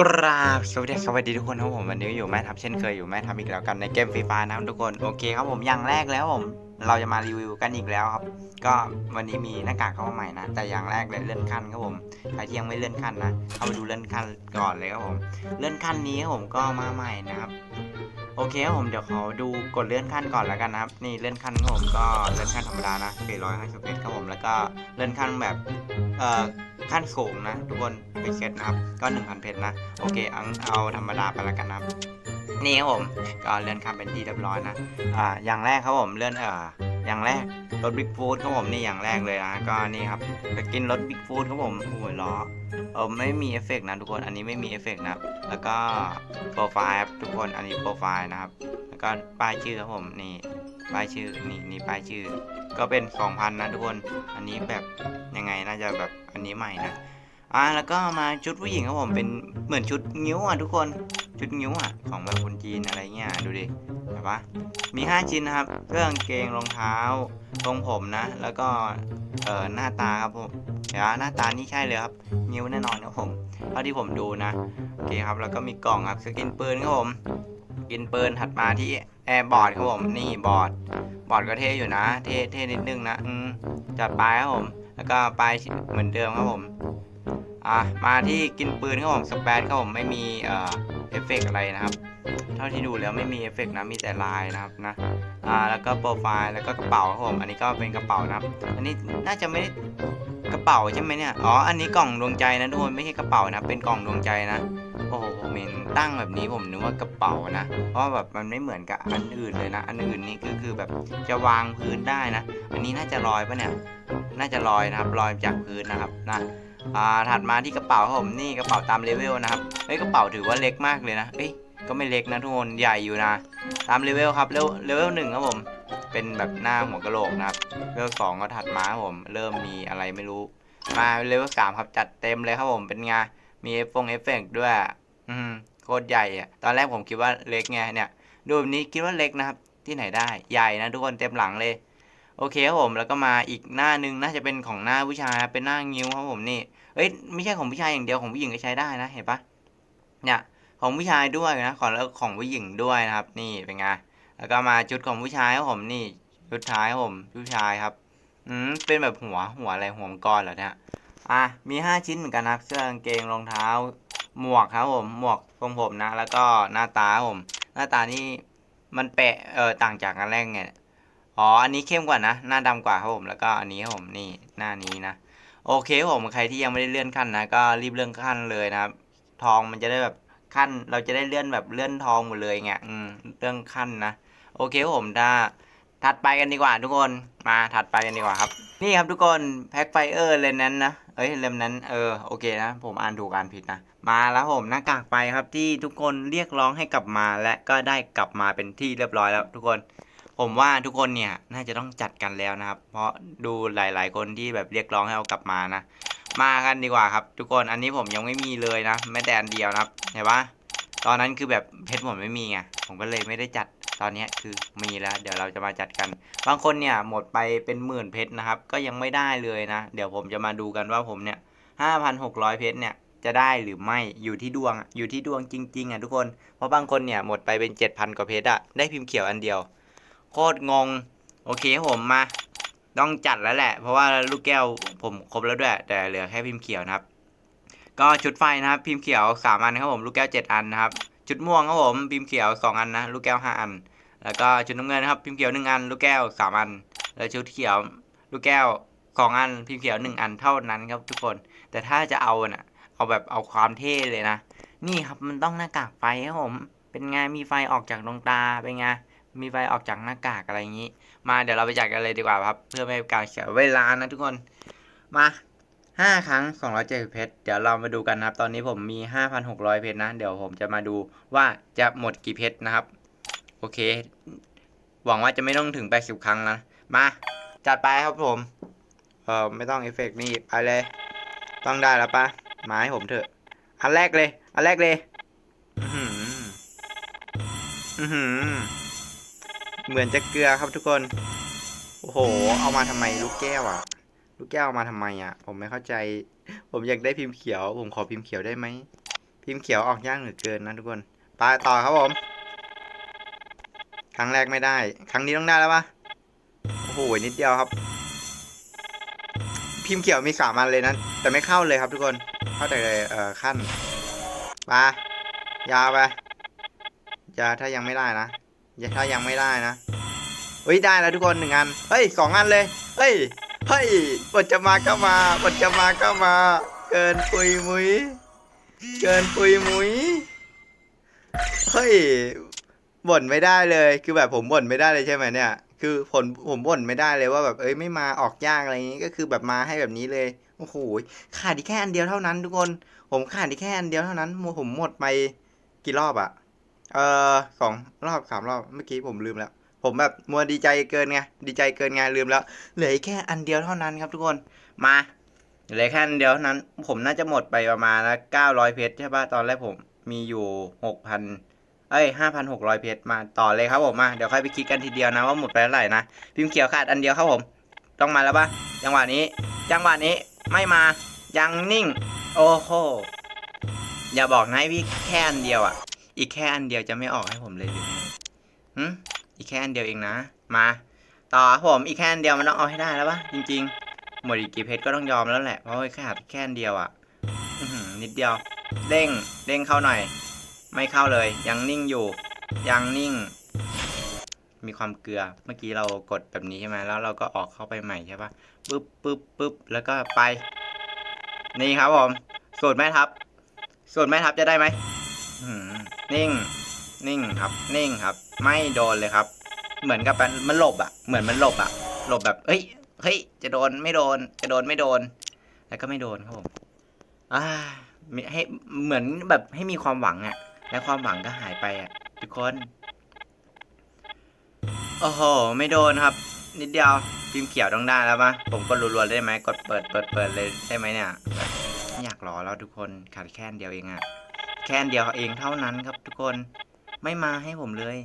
กราบสวัสดีครับสวัสดีทุกคนครับผมวันนี้อยู่แม่ทับเช่นเคยอยู่แม่ทับอีกแล้วกันในเกมฟรีไฟนะครับทุกคนโอเคครับผมอย่างแรกแล้วผมเราจะมารีวิวกันอีกแล้วครับ ก็วันนี้มีหน้ากากเข้ามาใหม่นะแต่อย่างแรกเลยเลื่อนขั้นครับผมใครที่ยังไม่เลื่อนขั้นนะเข้าไปดูเลื่อนขั้นก่อนเลยครับผมเลื่อนขั้นนี้ครับผมก็มาใหม่นะครับ โอเคครับผมเดี๋ยวขอดูกดเลื่อนขั้นก่อนแล้วกันนะครับ นี่เลื่อนขั้นผมก็เลื่อนขั้นธรรมดานะสี่ร้อยห้าสิบเอ็ดครับผมแล้วก็เลื่อนขั้นแบบเอ่อขั้นสูงนะ ทุกคนเป็นเซตนะครับ ก็หนึ่งพันเพชรนะโอเคเอาเอาธรรมดาไปแล้วกันนะครับนี่ครับผมก็เลื่อนขั้นเป็นที่เรียบร้อยนะอ่าอย่างแรกครับผมเลื่อนเอ่ออย่างแรก รถบิ๊กฟูดครับผมนี่อย่างแรกเลยนะก็นี่ครับไปกินรถบิ๊กฟูดครับผมโอ้ยล้อเออไม่มีเอฟเฟกต์นะทุกคนอันนี้ไม่มีเอฟเฟกต์นะแล้วก็โปรไฟล์ครับทุกคนอันนี้โปรไฟล์นะครับ แล้วก็ป้ายชื่อครับผมนี่ป้ายชื่อนี่นี่ป้ายชื่อ ก็เป็น 2,000 นะทุกคน อันนี้แบบยังไงน่าจะแบบอันนี้ใหม่นะ อ่าแล้วก็มาชุดผู้หญิงครับผมเป็นเหมือนชุดงิ้วอะทุกคนชุดงิ้วอะของแบบคนจีนอะไรเงี้ยดูดิเห็นปะมี 5 ชิ้นนะครับเครื่องกางเกงรองเท้าทรงผมนะ แล้วก็เอ่อหน้าตาครับผมเดี๋ยวหน้าตานี่ใช่เลยครับงิ้วแน่นอนครับผมเท่าที่ผมดูนะโอเคครับแล้วก็มีกล่องครับสกินปืนครับผมกินปืนถัดมาที่แอร์บอร์ดครับผมนี่บอร์ดบอร์ดก็เท่อยู่นะ เท่เท่นิดนึงนะอืมจัดไปครับผม แล้วก็ไปเหมือนเดิมครับผม อะมาที่กินปืนครับผมสเปซครับผมไม่มีเอ่อเอฟเฟกต์อะไรนะครับ เท่าที่ดูแล้วไม่มีเอฟเฟกต์นะมีแต่ลายนะครับนะอ่าแล้วก็โปรไฟล์แล้วก็กระเป๋าครับผมอันนี้ก็เป็นกระเป๋านะครับ อันนี้น่าจะไม่ได้กระเป๋าใช่ไหมเนี่ยอ๋ออันนี้กล่องดวงใจนะทุกคนไม่ใช่กระเป๋านะเป็นกล่องดวงใจนะโอ้โหผมเห็นตั้งแบบนี้ผมนึกว่ากระเป๋านะ เพราะแบบมันไม่เหมือนกับอันอื่นเลยนะ อันอื่นนี่คือคือแบบจะวางพื้นได้นะ อันนี้น่าจะลอยปะเนี่ย น่าจะลอยนะครับลอยจากพื้นนะครับนะ อ่าถัดมาที่กระเป๋าครับผมนี่กระเป๋าตามเลเวลนะครับเฮ้ยกระเป๋าถือว่าเล็กมากเลยนะเอ้ยก็ไม่เล็กนะทุกคนใหญ่อยู่นะ ตามเลเวลครับเลเวลเวลหนึ่งครับผม เป็นแบบหน้าหัวกะโหลกนะครับเลเวลสองก็ถัดมาครับผม เริ่มมีอะไรไม่รู้ มาเลเวลสามครับจัดเต็มเลยครับผมเป็นไงมีเอฟฟงเอฟเฟกด้วย อืมโคตรใหญ่อะตอนแรกผมคิดว่าเล็กไงเนี่ย ดูแบบนี้คิดว่าเล็กนะครับ ที่ไหนได้ใหญ่นะทุกคนเต็มหลังเลย โอเคครับผมแล้วก็มาอีกหน้าหนึงน่าจะเป็นของหน้าผู้ชายเป็นหน้างิ้วครับผมนี่เอ้ยไม่ใช่ของผู้ชายอย่างเดียวของผู้หญิงก็ใช้ได้นะเห็นปะเนี่ยของผู้ชายด้วยนะของแล้วของผู้หญิงด้วยนะครับ นี่เป็นไงแล้วก็มาชุดของผู้ชายครับผมนี่ชุดท้ายครับผมผู้ชายครับอืมเป็นแบบหัวหัวอะไรหัวมังกรเหรอเนี่ยอะมีห้าชิ้นเหมือนกันนะครับเสื้อกางเกงรองเท้า หมวกครับผมหมวกทรงผมนะ แล้วก็หน้าตาครับผม หน้าตานี่มันแปะเออต่างจากอันแรกไง อ๋อ อันนี้เข้มกว่านะ หน้าดำกว่าครับผม แล้วก็อันนี้ครับผม นี่ หน้านี้นะ โอเคครับผม ใครที่ยังไม่ได้เลื่อนขั้นนะ ก็รีบเลื่อนขั้นเลยนะครับ ทองมันจะได้แบบขั้น เราจะได้เลื่อนแบบเลื่อนทองหมดเลยไงอืม เรื่องขั้นนะ โอเคครับผมถ้าถัดไปกันดีกว่าทุกคน มาถัดไปกันดีกว่าครับ นี่ครับทุกคนแพ็คไฟเออร์เลนนั้นนะ เอ้ยเลมนั้น เออ โอเคนะ ผมอ่านถูกอ่านผิดนะ มาแล้วผมหน้ากากไฟครับที่ทุกคนเรียกร้องให้กลับมาและก็ได้กลับมาเป็นที่เรียบร้อยแล้วทุกคน ผมว่าทุกคนเนี่ยน่าจะต้องจัดกันแล้วนะครับ เพราะดูหลาย ๆ คนที่แบบเรียกร้องให้เอากลับมานะ มากันดีกว่าครับ ทุกคนอันนี้ผมยังไม่มีเลยนะแม้แต่อันเดียวนะครับเห็นปะตอนนั้นคือแบบเพชรผมไม่มีไงผมก็เลยไม่ได้จัดตอนนี้คือมีแล้ว เดี๋ยวเราจะมาจัดกัน บางคนเนี่ยหมดไปเป็นหมื่นเพชรนะครับ ก็ยังไม่ได้เลยนะ เดี๋ยวผมจะมาดูกันว่าผมเนี่ยห้าพันหกร้อยเพชรเนี่ยจะได้หรือไม่อยู่ที่ดวงอะอยู่ที่ดวงจริง ๆอะทุกคนเพราะบางคนเนี่ยหมดไปเป็นเจ็ดพันกว่าเพชรอะได้พิมพ์เขียวอันเดียว โคตรงง โอเคครับผมมา ต้องจัดแล้วแหละ เพราะว่าลูกแก้วผมครบแล้วด้วย แต่เหลือแค่พิมพ์เขียวนะครับ ก็ชุดไฟนะครับพิมพ์เขียวสามอันครับผมลูกแก้วเจ็ดอันนะครับชุดม่วงครับผมพิมพ์เขียวสองอันนะลูกแก้วห้าอัน แล้วก็ชุดน้ำเงินนะครับพิมพ์เขียวหนึ่งอัน ลูกแก้วสามอัน แล้วชุดเขียวลูกแก้วสองอันพิมพ์เขียวหนึ่งอันเท่านั้นครับทุกคน แต่ถ้าจะเอาน่ะเอาแบบเอาความเท่เลยนะ นี่ครับมันต้องหน้ากากไฟครับผม เป็นไงมีไฟออกจากดวงตาเป็นไง มีไฟออกจากหน้ากากอะไรอย่างนี้ มาเดี๋ยวเราไปจัดกันเลยดีกว่าครับ เพื่อไม่ให้การเสียเวลานะทุกคน มาห้าครั้งสองร้อยเจ็ดเพชร เดี๋ยวเรามาดูกันนะครับ ตอนนี้ผมมีห้าพันหกร้อยเพชรนะ เดี๋ยวผมจะมาดูว่าจะหมดกี่เพชรนะครับ โอเค หวังว่าจะไม่ต้องถึงแปดสิบครั้งนะ มา จัดไปครับผม เออไม่ต้องเอฟเฟกต์นี่ไปเลย ต้องได้แล้วปะมาให้ผมเถอะ อันแรกเลย อันแรกเลย อือหืออือหือ เหมือนจะเกลือครับทุกคน โอ้โห เอามาทำไมลูกแก้วอะลูกแก้วเอามาทำไมอะผมไม่เข้าใจ ผมอยากได้พิมพ์เขียว ผมขอพิมพ์เขียวได้ไหม พิมพ์เขียวออกยากเหลือเกินนะทุกคนไปต่อครับผม ครั้งแรกไม่ได้ ครั้งนี้ต้องได้แล้วปะโอ้โห นิดเดียวครับ พิมพ์เขียวมีสามอันเลยนะ แต่ไม่เข้าเลยครับทุกคน เข้าแต่เอ่อขั้นไปยาไปยาถ้ายังไม่ได้นะ อย่าถ้ายังไม่ได้นะเฮ้ยได้แล้วทุกคนหนึ่งอันเฮ้ยสองอันเลยเฮ้ยเฮ้ยบทจะมาก็มาบทจะมาก็มา เกินปุยมุยเกินปุยมุยเฮ้ยบ่นไม่ได้เลยคือแบบผมบ่นไม่ได้เลยใช่ไหมเนี่ย คือผมผมบ่นไม่ได้เลยว่าแบบเอ้ยไม่มาออกยากอะไรอย่างนี้ก็คือแบบมาให้แบบนี้เลยโอ้โหขาดอีกแค่อันเดียวเท่านั้น ทุกคน ผมขาดอีกแค่อันเดียวเท่านั้นผมหมดไปกี่รอบอะ เออสองรอบสามรอบเมื่อกี้ผมลืมแล้ว ผมแบบมัวดีใจเกินไงดีใจเกินไงลืมแล้วเหลือแค่อันเดียวเท่านั้นครับทุกคนมาเหลือแค่อันเดียวเท่านั้น ผมน่าจะหมดไปประมาณละเก้าร้อยเพชรใช่ปะตอนแรกผมมีอยู่หกพันเอ้ยห้าพันหกร้อยเพชรมาต่อเลยครับผมมาเดี๋ยวค่อยไปคิดกันทีเดียวนะว่าหมดไปเท่าไหร่นะพิมพ์เขียวขาดอันเดียวครับผม ต้องมาแล้วปะจังหวะนี้ จังหวะนี้ไม่มายังนิ่ง โอ้โหอย่าบอกนะพี่แค่อันเดียวอะ อีกแค่อันเดียวจะไม่ออกให้ผมเลยหรือไงหึอีกแค่อันเดียวเองนะ มา ต่อผมอีกแค่อันเดียวมันต้องเอาให้ได้แล้วปะจริงๆ หมดอีกกี่เพชรก็ต้องยอมแล้วแหละ เพราะว่ขาดแค่อันเดียวอะนิดเดียวเด้งเด้งเข้าหน่อย ไม่เข้าเลย ยังนิ่งอยู่ ยังนิ่ง มีความเกลือ เมื่อกี้เรากดแบบนี้ใช่ไหมแล้วเราก็ออกเข้าไปใหม่ใช่ปะปึ๊บปึ๊บปึ๊บแล้วก็ไป นี่ครับผม สูตรแม่ทับ สูตรแม่ทับจะได้ไหม นิ่ง นิ่งครับ นิ่งครับ ไม่โดนเลยครับ เหมือนกับมันมันหลบอะ เหมือนมันหลบอะ หลบแบบ เฮ้ย เฮ้ย จะโดนไม่โดน จะโดนไม่โดน แล้วก็ไม่โดนครับผมอ่าให้เหมือนแบบให้มีความหวังอะ และความหวังก็หายไปอะ ทุกคน โอ้โห ไม่โดนครับ นิดเดียวพิมพ์เขียวต้องได้แล้วปะผมกดรัวๆได้ไหมกดเปิดเปิดเปิดเลยได้ไหมเนี่ยไม่อยากรอแล้วทุกคนขาดแค่นเดียวเองอะ ค่นเดียวเองเท่านั้นครับทุกคนไม่มาให้ผมเลย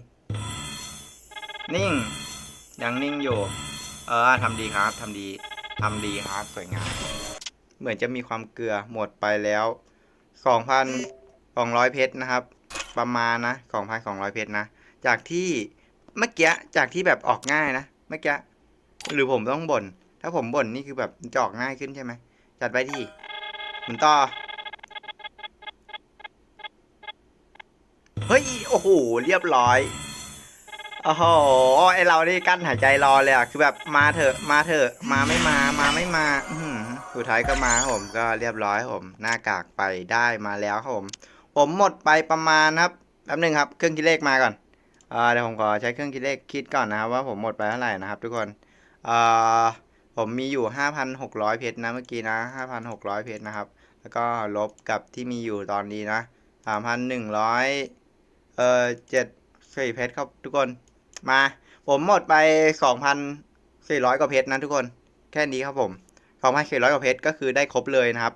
นิ่ง ยังนิ่งอยู่ เออทำดีครับทำดีทำดีครับสวยงามเหมือนจะมีความเกลือหมดไปแล้วสองพันสองร้อยเพชรนะครับ ประมาณนะสองพันสองร้อยเพชรนะ จากที่เมื่อกี้จากที่แบบออกง่ายนะเมื่อกี้หรือผมต้องบ่นถ้าผมบ่นนี่คือแบบจะออกง่ายขึ้นใช่ไหมจัดไปที่หมุนต่อ เฮ้ย โอ้โห เรียบร้อย โอ้โห ไอเรานี่กั้นหายใจรอเลยอะคือแบบมาเถอะ มาเถอะ มาไม่มา มาไม่มา อืสุดท้ายก็มาผมก็เรียบร้อยผม หน้ากากไปได้มาแล้วครับผม ผมหมดไปประมาณครับแป๊บนึงครับ เครื่องคิดเลขมาก่อนอ่าเดี๋ยวผมขอใช้เครื่องคิดเลขคิดก่อนนะครับว่าผมหมดไปเท่าไหร่นะครับ ทุกคนอ่าผมมีอยู่ 5,600 เพชรนะเมื่อกี้นะ 5,600 เพชรนะครับ แล้วก็ลบกับที่มีอยู่ตอนนี้นะ 3,100 เอ่อ7สี่เพชรครับทุกคนมา ผมหมดไป2,400กว่าเพชรนะทุกคนแค่นี้ครับผม2,400กว่าเพชรก็คือได้ครบเลยนะครับ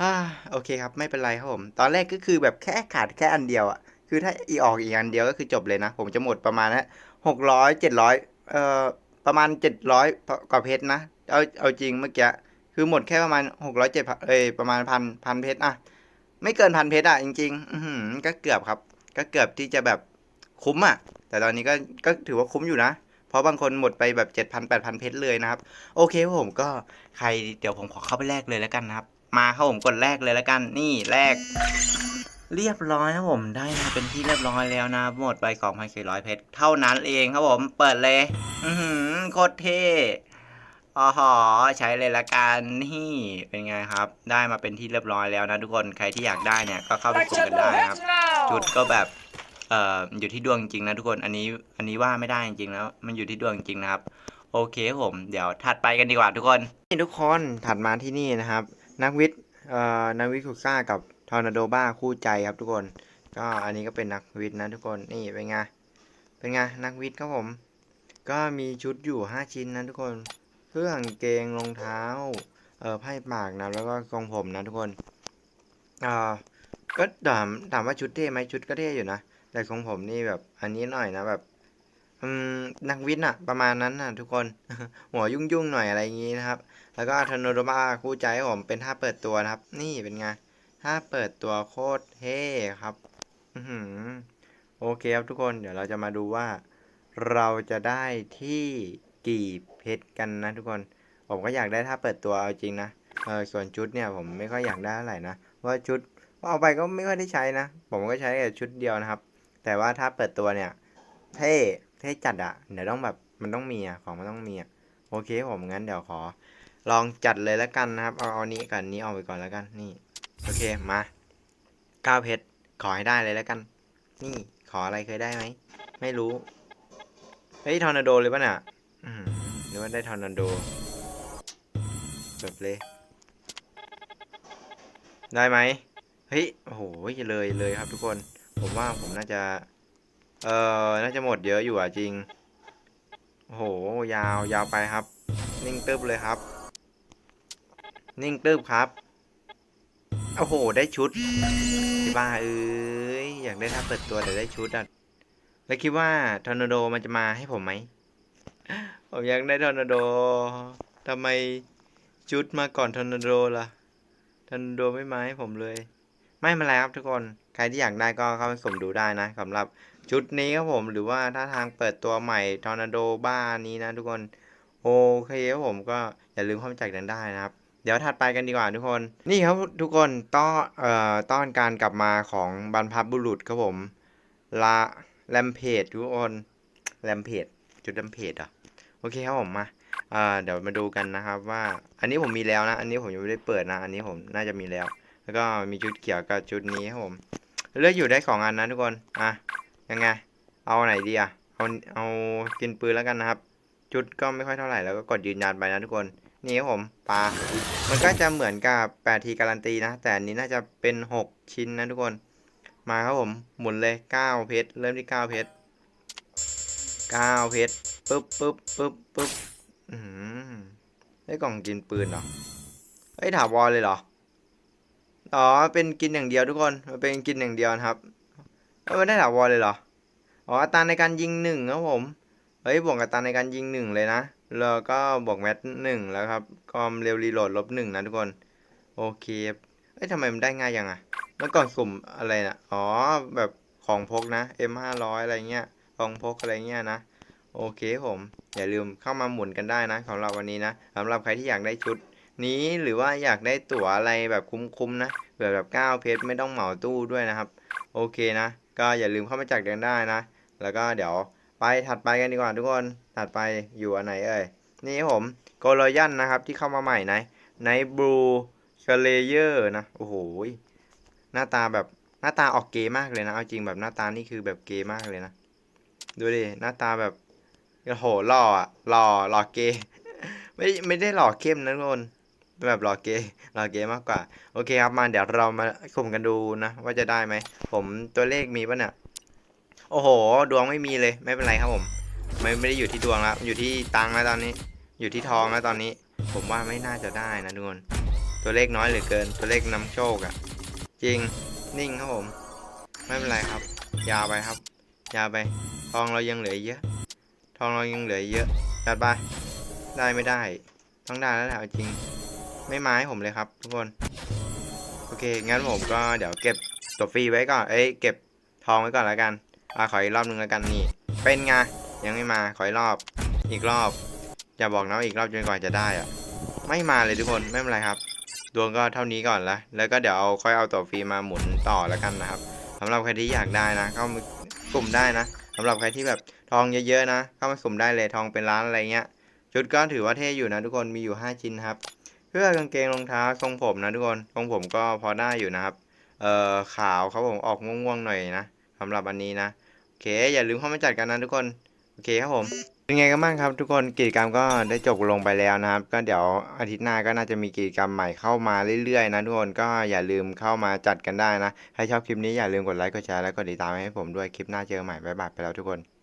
อ่าโอเคครับไม่เป็นไรครับผม ตอนแรกก็คือแบบแค่ขาดแค่อันเดียวอะคือถ้าอีออกอีกอันเดียวก็คือจบเลยนะ ผมจะหมดประมาณนะหกร้อยเจ็ดร้อยเอ่อประมาณเจ็ดร้อยกว่าเพชรนะเอาเอาจริงเมื่อกี้คือหมดแค่ประมาณหกร้อยเจ็ดเอ้ยประมาณพันพันเพชรอะไม่เกินพันเพชรอะจริงๆ อืก็เกือบครับ ก็เกือบที่จะแบบคุ้มอะแต่ตอนนี้ก็ก็ถือว่าคุ้มอยู่นะ เพราะบางคนหมดไปแบบเจ็ดพันแปดพันเพชรเลยนะครับ โอเคครับผมก็ใครเดี๋ยวผมขอเข้าไปแลกเลยแล้วกันนะครับ มาครับผมกดแรกเลยแล้วกัน นี่แรกเรียบร้อยครับผมได้มาเป็นที่เรียบร้อยแล้วนะ หมดไป2,400 เพชรเท่านั้นเองครับผมเปิดเลย อือหือโคตรเท่ อ๋อหอใช้เลยละกันนี่เป็นไงครับ ได้มาเป็นที่เรียบร้อยแล้วนะทุกคนใครที่อยากได้เนี่ยก็เข้าไปกดกันได้นะครับ จุดก็แบบเอ่ออยู่ที่ดวงจริงนะทุกคนอันนี้อันนี้ว่าไม่ได้จริงๆแล้วมันอยู่ที่ดวงจริงนะครับ โอเคครับผมเดี๋ยวถัดไปกันดีกว่าทุกคนนี่ทุกคนถัดมาที่นี่นะครับ นักวิทย์เอ่อนักวิทย์คุซ่ากับทอร์นาโดบ้าคู่ใจครับทุกคน ก็อันนี้ก็เป็นนักวิทย์นะทุกคนนี่เป็นไงเป็นไงนักวิทย์ครับผม ก็มีชุดอยู่ 5 ชิ้นนะทุกคนเค รื่องเกงรองเท้า เอ่อไพ่ปากนะแล้วก็กรงผมนะทุกคนอ่าก็ถามถามว่าชุดเท่ไหมชุดก็เท่อยู่นะแต่ของผมนี่แบบอันนี้หน่อยนะแบบอืมนักวิทย์อะประมาณนั้นนะทุกคนหัวยุ่งๆหน่อยอะไรอย่างงี้นะครับ แล้วก็ทนโดมาคู่ใจของผมเป็นท่าเปิดตัวนะครับ นี่เป็นไงท่ถ้าเปิดตัวโคตรเท่ครับ อืโอเคครับทุกคนเดี๋ยวเราจะมาดูว่า เราจะได้ที่ กี่เพชรกันนะทุกคน ผมก็อยากได้ถ้าเปิดตัวเอาจริงนะเออส่วนชุดเนี่ยผมไม่ค่อยอยากได้เท่าไหร่นะว่าชุดเอาไปก็ไม่ค่อยได้ใช้นะ ผมก็ใช้แค่ชุดเดียวนะครับ แต่ว่าถ้าเปิดตัวเนี่ย เท่เท่จัดอะเดี๋ยวต้องแบบมันต้องมีอะของมันต้องมีอะโอเคผมงั้นเดี๋ยวขอ ลองจัดเลยแล้วกันนะครับ เอาเอานี้กันนี้เอาไปก่อนแล้วกันนี่ โอเคมาเก้าเพชรขอให้ได้เลยแล้วกัน นี่ขออะไรเคยได้ไหมไม่รู้เฮ้ยทอร์นาโดเลยป่ะเนี่ย อืมหรือว่าได้ทอร์นาโดแบบเลย ได้ไหมเฮ้ยโอ้โหเลยเลยครับทุกคน ผมว่าผมน่าจะ เอ่อ น่าจะหมดเยอะอยู่อะจริง โอ้โห ยาวยาวไปครับ นิ่งตึ๊บเลยครับ นิ่งตึ๊บครับ โอ้โห ได้ชุดที่บ้าเอ้ย อยากได้ถ้าเปิดตัวแต่ได้ชุดอะ แล้วคิดว่าทอร์นาโดมันจะมาให้ผมไหม ผมอยากได้ทอร์นาโดทำไมชุดมาก่อนทอร์นาโดล่ะทอร์นาโดไม่มาให้ผมเลย ไม่เป็นไรครับทุกคน ใครที่อยากได้ก็เข้าไปสมดูได้นะสำหรับชุดนี้ครับผมหรือว่าถ้าทางเปิดตัวใหม่ทอร์นาโดบ้านนี้นะทุกคน โอเคครับผมก็อย่าลืมเข้ามาจัดกันได้นะครับเดี๋ยวถัดไปกันดีกว่าทุกคน นี่ครับทุกคนต้อนเอ่อต้อนการกลับมาของบรรพบุรุษครับผมลาแรมเพจทุกคนแรมเพจจุดแรมเพจอะ อเคครับผมมาอ่าเดี๋ยวมาดูกันนะครับว่า อันนี้ผมมีแล้วนะ อันนี้ผมยังไม่ได้เปิดนะ อันนี้ผมน่าจะมีแล้ว แล้วก็มีชุดเขียวกับชุดนี้ครับผม เลือกอยู่ได้สองอันนะทุกคน อะ ยังไง เอาไหนดีอะ เอา เอากินปืนแล้วกันนะครับ ชุดก็ไม่ค่อยเท่าไหร่ แล้วก็กดยืนยันไปนะทุกคน นี่ครับผมปลา มันก็จะเหมือนกับ8ทีการันตีนะ แต่อันนี้น่าจะเป็น 6 ชิ้นนะทุกคน มาครับผม หมุนเลย 9 เพชร เริ่มที่ 9 เพชร 9 เพชร ปึ๊บปึ๊บปึ๊บปึ๊บอือหือได้กล่องกินปืนเหรอเฮ้ยถาวรเลยเหรอ อ๋อ เป็นกินอย่างเดียวทุกคน มันเป็นกินอย่างเดียวนะครับเอ้ยมันได้ถาวรเลยเหรอ อ๋อ อัตราในการยิงหนึ่งครับผม เฮ้ย บวกอัตราในการยิงหนึ่งเลยนะ แล้วก็บวกแมตหนึ่งแล้วครับความเร็วรีโหลดลบหนึ่งนะทุกคน โอเคเอ้ยทำไมมันได้ง่ายยังอะเมื่อก่อนสุ่มอะไรนะอ๋อ แบบของพกนะ M ห้าร้อยอะไรเงี้ย ของพกอะไรเงี้ยนะ โอเคผม อย่าลืมเข้ามาหมุนกันได้นะสำหรับวันนี้นะสำหรับใครที่อยากได้ชุดนี้หรือว่าอยากได้ตั๋วอะไรแบบคุ้มๆนะแบบแบบ9เพชรไม่ต้องเหมาตู้ด้วยนะครับ โอเคนะ ก็อย่าลืมเข้ามาจัดกันได้นะ แล้วก็เดี๋ยวไปถัดไปกันดีกว่าทุกคนถัดไปอยู่อันไหนเอ่ยนี่ผมโกลยันนะครับที่เข้ามาใหม่ในในบลูเชเลเยอร์นะโอ้โหหน้าตาแบบหน้าตาออกเกย์มากเลยนะเอาจริงแบบหน้าตานี่คือแบบเกย์มากเลยนะ ดูดิหน้าตาแบบ โหหล่ออะหล่อหล่อเกย์ไม่ไม่ได้หล่อเข้มนะทุกคนเป็นแบบหล่อเกย์หล่อเกย์มากกว่า โอเคครับมาเดี๋ยวเรามาสุ่มกันดูนะ ว่าจะได้ไหม ผมตัวเลขมีปะเนี่ยโอ้โห ดวงไม่มีเลยไม่เป็นไรครับผม ไม่ไม่ได้อยู่ที่ดวงแล้วอยู่ที่ตังแล้วตอนนี้ อยู่ที่ทองแล้วตอนนี้ ผมว่าไม่น่าจะได้นะทุกคนตัวเลขน้อยเหลือเกิน ตัวเลขนำโชคอะจริงนิ่งครับผม ไม่เป็นไรครับ ยาวไปครับ ยาวไปทองเรายังเหลือเยอะ ทองเรายังเหลือเยอะจัดไปได้ไม่ได้ ต้องได้แล้วแหละจริง ไม่มาให้ผมเลยครับทุกคน โอเค งั้นผมก็เดี๋ยวเก็บตัวฟรีไว้ก่อน เอ้ย เก็บทองไว้ก่อนแล้วกัน อ่าขออีกรอบหนึ่งแล้วกันนี่ เป็นไง ยังไม่มา ขออีกรอบ อีกรอบ อย่าบอกนะอีกรอบจนกว่าจะได้อะไม่มาเลยทุกคน ไม่เป็นไรครับ ดวงก็เท่านี้ก่อนละ แล้วก็เดี๋ยวเอาค่อยเอาตัวฟรีมาหมุนต่อแล้วกันนะครับสำหรับใครที่อยากได้นะ เข้ากลุ่มได้นะ สำหรับใครที่แบบทองเยอะๆนะเข้ามาสุ่มได้เลยทองเป็นล้านอะไรเงี้ยชุดก็ถือว่าเท่อยู่นะทุกคนมีอยู่ 5 ชิ้นครับเพื่อกางเกงรองเท้าทรงผมนะทุกคนทรงผมก็พอได้อยู่นะครับเอ่อขาวครับผมออกง่วงๆหน่อยนะสำหรับอันนี้นะโอเคอย่าลืมเข้ามาจัดกันนะทุกคนโอเคครับผม เป็นไงกันบ้างครับ ทุกคนกิจกรรมก็ได้จบลงไปแล้วนะครับ ก็เดี๋ยวอาทิตย์หน้าก็น่าจะมีกิจกรรมใหม่เข้ามาเรื่อยๆนะทุกคนก็อย่าลืมเข้ามาจัดกันได้นะใครชอบคลิปนี้อย่าลืมกดไลค์กดแชร์และกดติดตามให้ผมด้วยคลิปหน้าเจอใหม่บ๊ายบายไปแล้วทุกคน